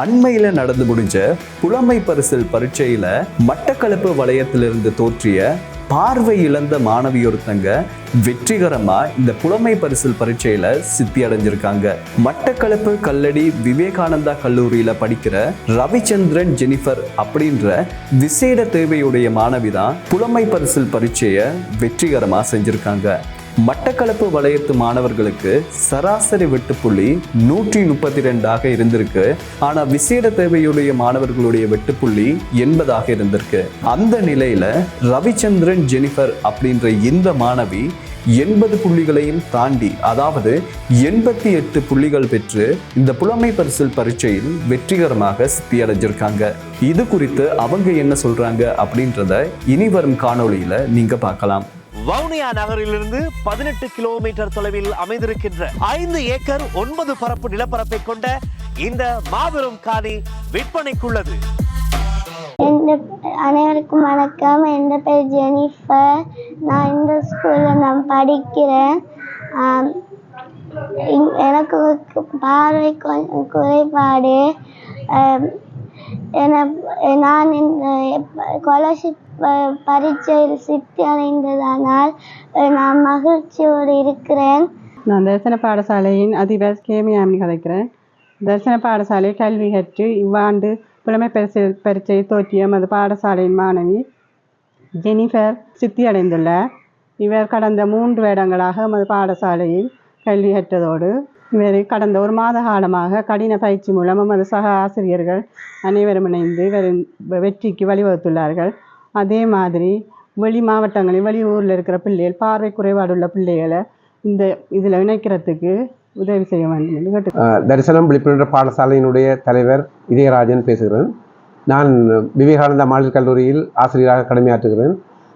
அண்மையில் நடந்து முடிஞ்ச புலமை பரிசில் பரீட்சையில் மட்டக்களப்பு வளையத்திலிருந்து தோற்றிய பார்வை இழந்த மாணவி ஒருத்தங்க வெற்றிகரமா இந்த புலமை பரிசில் பரீட்சையில சித்தி அடைஞ்சிருக்காங்க. மட்டக்களப்பு கல்லடி விவேகானந்தா கல்லூரியில படிக்கிற ரவிச்சந்திரன் ஜெனிஃபர் அப்படின்ற விசேட தேவையுடைய மாணவி தான் புலமை பரிசில் பரீட்சையை வெற்றிகரமா செஞ்சிருக்காங்க. மட்டக்களப்பு வளையத்து மாணவர்களுக்கு சராசரி வெட்டுப்புள்ளி நூற்றி முப்பத்தி ரெண்டாக இருந்திருக்கு. ஆனால் விசேட தேவையுடைய மாணவர்களுடைய வெட்டுப்புள்ளி எண்பதாக இருந்திருக்கு. அந்த நிலையில ரவிச்சந்திரன் ஜெனிஃபர் அப்படின்ற இந்த மாணவி எண்பது புள்ளிகளையும் தாண்டி அதாவது எண்பத்தி எட்டு புள்ளிகள் பெற்று இந்த புலமை பரிசில் பரீட்சையில் வெற்றிகரமாக சித்தி அடைஞ்சிருக்காங்க இது குறித்து அவங்க என்ன சொல்றாங்க அப்படின்றத இனி வரும் காணொளியில நீங்க பார்க்கலாம். வவுனியா நகரிலிருந்து பதினெட்டு கிலோமீட்டர் தொலைவில் அமைந்திருக்கின்ற ஐந்து ஏக்கர் ஒன்பது பரப்பு நிலப்பரப்பை கொண்ட இந்த மாபெரும் காணி விற்பனைக்குள்ளது. அனைவருக்கும் வணக்கம். என் பேர் ஜெனிஃபர். நான் இந்த ஸ்கூலில் நான் படிக்கிறேன். எனக்கு பார்வை கொஞ்சம் குறைபாடு. நான் இந்த ஸ்காலர்ஷிப் பரீட்சையில் சித்தி அடைந்ததானால் நான் மகிழ்ச்சியோடு இருக்கிறேன். நான் தரிசன பாடசாலையின் அதிபர் கேமியாமி கதைக்கிறேன். தரிசன பாடசாலை கல்வி கற்று இவ்வாண்டு புலமை பரிசு பரீட்சை தோற்றிய எமது பாடசாலையின் மாணவி ஜெனிஃபர் சித்தி அடைந்துள்ளார் இவர் கடந்த மூன்று வருடங்களாக எமது பாடசாலையில் கல்வி கற்றதோடு இவர் கடந்த ஒரு மாத காலமாக கடின பயிற்சி மூலம் எமது சக ஆசிரியர்கள் அனைவரும் இணைந்து இவரின் வெற்றிக்கு வழிவகுத்துள்ளார்கள். அதே மாதிரி வெளி மாவட்டங்களில் வெளி ஊரில் இருக்கிற பிள்ளைகள் பார்வை குறைபாடுள்ள பிள்ளைகளை இந்த இதில் இணைக்கிறதுக்கு உதவி செய்ய வேண்டும் என்று தரிசனம் விழிப்புணர்வு பாடசாலையினுடைய தலைவர் இதயராஜன் பேசுகிறேன். நான் விவேகானந்தா மாநில கல்லூரியில் ஆசிரியராக கடமையாற்றுகிறேன்.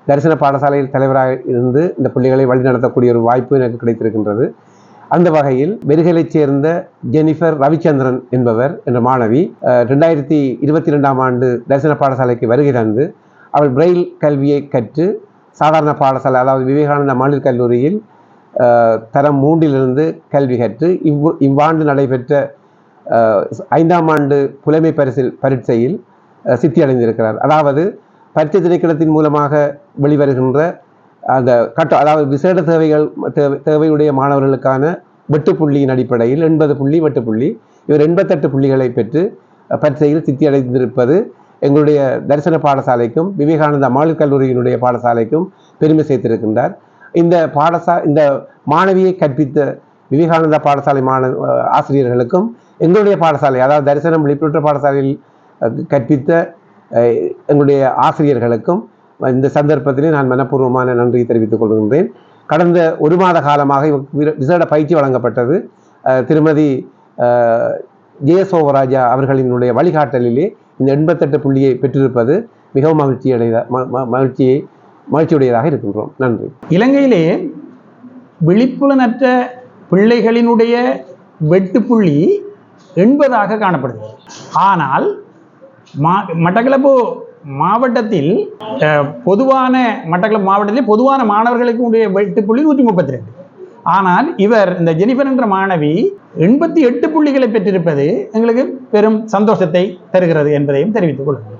தரிசன பாடசாலையில் தலைவராக இருந்து இந்த பிள்ளைகளை வழிநடத்தக்கூடிய ஒரு வாய்ப்பு எனக்கு கிடைத்திருக்கின்றது. அந்த வகையில் வெறுகலைச் சேர்ந்த ஜெனிஃபர் ரவிச்சந்திரன் என்பவர் என்ற மாணவி ரெண்டாயிரத்தி இருபத்தி ரெண்டாம் ஆண்டு தரிசன பாடசாலைக்கு வருகை தந்து அவள் பிரெயில் கல்வியை கற்று சாதாரண பாடசாலை அதாவது விவேகானந்தா மாநில கல்லூரியில் தரம் மூன்றிலிருந்து கல்வி கற்று இவ் இவ்வாண்டு நடைபெற்ற ஐந்தாம் ஆண்டு புலமை பரிசில் பரீட்சையில் சித்தியடைந்திருக்கிறார். சித்தி அடைந்திருக்கிறார் அதாவது பரீட்சை திணைக்களத்தின் மூலமாக வெளிவருகின்ற அந்த கட்ட அதாவது விசேட தேவைகள் தேவை தேவையுடைய மாணவர்களுக்கான வெட்டுப்புள்ளியின் அடிப்படையில் எண்பது புள்ளி வெட்டுப்புள்ளி இவர் எண்பத்தெட்டு புள்ளிகளை பெற்று பரிசையில் பரீட்சையில் சித்தி அடைந்திருப்பது எங்களுடைய தரிசன பாடசாலைக்கும் விவேகானந்தா மாநில கல்லூரியினுடைய பாடசாலைக்கும் பெருமை சேர்த்திருக்கின்றார். இந்த பாடசா இந்த மாணவியை கற்பித்த விவேகானந்தா பாடசாலை மாணவ ஆசிரியர்களுக்கும் எங்களுடைய பாடசாலை அதாவது தரிசனம் விழிப்புணர்வு பாடசாலையில் கற்பித்த எங்களுடைய ஆசிரியர்களுக்கும் இந்த சந்தர்ப்பத்திலே நான் மனப்பூர்வமான நன்றி தெரிவித்துக் கொள்கின்றேன். கடந்த ஒரு மாத காலமாக இவருக்கு விசேட பயிற்சி வழங்கப்பட்டது. திருமதி அஹ், ஜெயசோவராஜா அவர்களினுடைய வழிகாட்டலிலே இந்த எண்பத்தெட்டு புள்ளியை பெற்றிருப்பது மிகவும் மகிழ்ச்சி அடைத ம- ம- மகிழ்ச்சியை மகிழ்ச்சியுடையதாக இருக்கின்றோம். நன்றி. இலங்கையிலே விழிப்புலனற்ற பிள்ளைகளினுடைய வெட்டுப்புள்ளி எண்பதாக காணப்படுகிறது. ஆனால் மா மட்டக்களப்பு மாவட்டத்தில் அஹ், பொதுவான மட்டக்களப்பு மாவட்டத்தில் பொதுவான மாணவர்களுக்கு உடைய வெட்டுப்புள்ளி நூற்றி முப்பத்தி ரெண்டு. ஆனால் இவர் இந்த ஜெனிஃபர் என்ற மாணவி எண்பத்தி எட்டு புள்ளிகளை பெற்றிருப்பது எங்களுக்கு பெரும் சந்தோஷத்தை தருகிறது என்பதையும் தெரிவித்துக் கொள்கிறேன்.